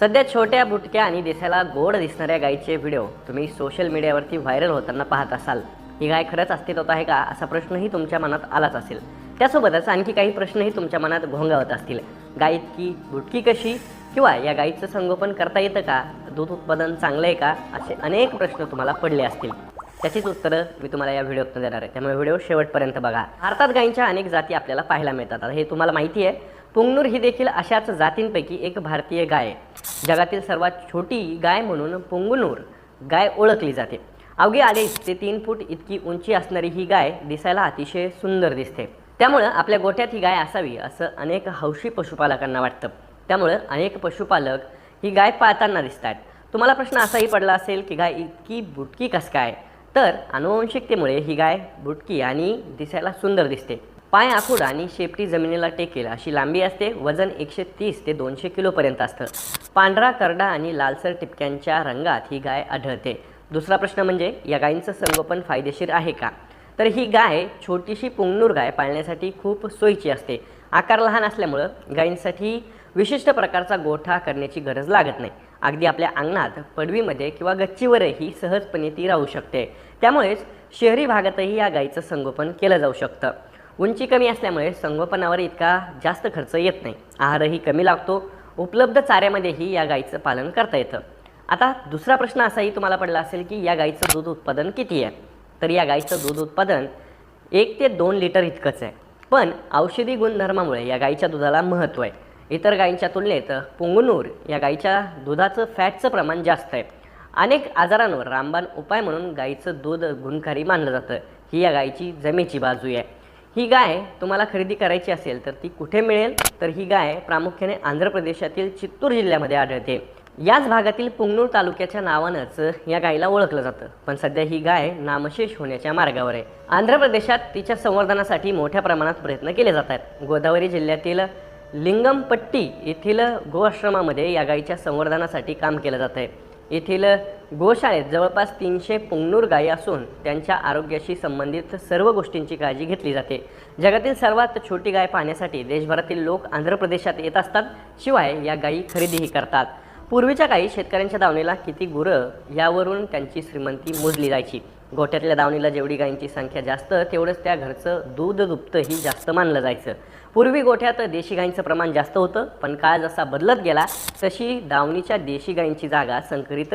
सध्या छोट्या बुटक्या आणि दिसायला गोड दिसणाऱ्या गायीचे व्हिडिओ तुम्ही सोशल मीडियावरती व्हायरल होताना पाहत असाल. ही गाय खरंच अस्तित्वात आहे का असा प्रश्नही तुमच्या मनात आलाच असेल. त्यासोबतच आणखी काही प्रश्नही तुमच्या मनात घोंगावत असतील. गाय इतकी बुटकी कशी किंवा या गायीचं संगोपन करता येतं का दूध उत्पादन चांगलं आहे का असे अनेक प्रश्न तुम्हाला पडले असतील. त्याचीच उत्तरं मी तुम्हाला या व्हिडिओतून देणार आहे. त्यामुळे व्हिडिओ शेवटपर्यंत बघा. भारतात गायींच्या अनेक जाती आपल्याला पाहायला मिळतात. हे तुम्हाला माहिती आहे. पुंगनूर ही देखील अशाच जातींपैकी एक भारतीय गाय आहे. जगातील सर्वात छोटी गाय म्हणून पुंगनूर गाय ओळखली जाते. अवघे अडीच ते तीन फूट इतकी उंची असणारी ही गाय दिसायला अतिशय सुंदर दिसते. त्यामुळं आपल्या गोठ्यात ही गाय असावी असं अनेक हौशी पशुपालकांना वाटतं. त्यामुळं अनेक पशुपालक ही गाय पाळताना दिसतात. तुम्हाला प्रश्न असाही पडला असेल की गाय इतकी बुटकी कस काय? तर अनुवंशिकतेमुळे ही गाय बुटकी आणि दिसायला सुंदर दिसते. पाय आखूड आणि शेपटी जमिनीला टेकेल अशी लांबी असते वजन एकशे तीस ते दोनशे किलोपर्यंत असतं. पांढरा करडा आणि लालसर टिपक्यांच्या रंगात ही गाय आढळते. दुसरा प्रश्न म्हणजे या गायींचं संगोपन फायदेशीर आहे का? तर ही गाय छोटीशी पुंगनूर गाय पाळण्यासाठी खूप सोयीची असते. आकार लहान असल्यामुळं गायींसाठी विशिष्ट प्रकारचा गोठा करण्याची गरज लागत नाही. अगदी आपल्या अंगणात पडवीमध्ये किंवा गच्चीवरही सहजपणे ती राहू शकते. त्यामुळेच शहरी भागातही या गायीचं संगोपन केलं जाऊ शकतं. उंची कमी असल्यामुळे संगोपनावर इतका जास्त खर्च येत नाही. आहारही कमी लागतो. उपलब्ध चाऱ्यामध्येही या गाईचं पालन करता येतं. आता दुसरा प्रश्न असाही तुम्हाला पडला असेल की या गाईचं दूध उत्पादन किती आहे? तर या गाईचं दूध उत्पादन एक ते दोन लिटर इतकंच आहे. पण औषधी गुणधर्मामुळे या गाईच्या दुधाला महत्त्व आहे. इतर गायींच्या तुलनेत पुंगनूर या गाईच्या दुधाचं फॅटचं प्रमाण जास्त आहे. अनेक आजारांवर रामबाण उपाय म्हणून गाईचं दूध गुणकारी मानलं जातं. ही या गाईची जमेची बाजू आहे. ही गाय तुम्हाला खरेदी करायची असेल तर ती कुठे मिळेल? तर ही गाय प्रामुख्याने आंध्र प्रदेशातील चित्तूर जिल्ह्यामध्ये आढळते. याच भागातील पुंगनूर तालुक्याच्या नावानंच या गायीला ओळखलं जातं. पण सध्या ही गाय नामशेष होण्याच्या मार्गावर आहे. आंध्र प्रदेशात तिच्या संवर्धनासाठी मोठ्या प्रमाणात प्रयत्न केले जात आहेत. गोदावरी जिल्ह्यातील लिंगमपट्टी येथील गोआश्रमामध्ये या गायीच्या संवर्धनासाठी काम केलं जात आहे. येथील गोशाळेत जवळपास तीनशे पुंगनूर गायी असून त्यांच्या आरोग्याशी संबंधित सर्व गोष्टींची काळजी घेतली जाते. जगातील सर्वात छोटी गाय पाहण्यासाठी देशभरातील लोक आंध्र प्रदेशात येत असतात शिवाय या गायी खरेदीही करतात. पूर्वीच्या काळी शेतकऱ्यांच्या दावणीला किती गुरं यावरून त्यांची श्रीमंती मोजली जायची. गोठ्यातल्या दावणीला जेवढी गायींची संख्या जास्त तेवढंच त्या घरचं दूध दुभतंही जास्त मानलं जायचं. पूर्वी गोठ्यात देशी गायींचं प्रमाण जास्त होतं पण काळ जसा बदलत गेला तशी दावणीच्या देशी गायींची जागा संकरित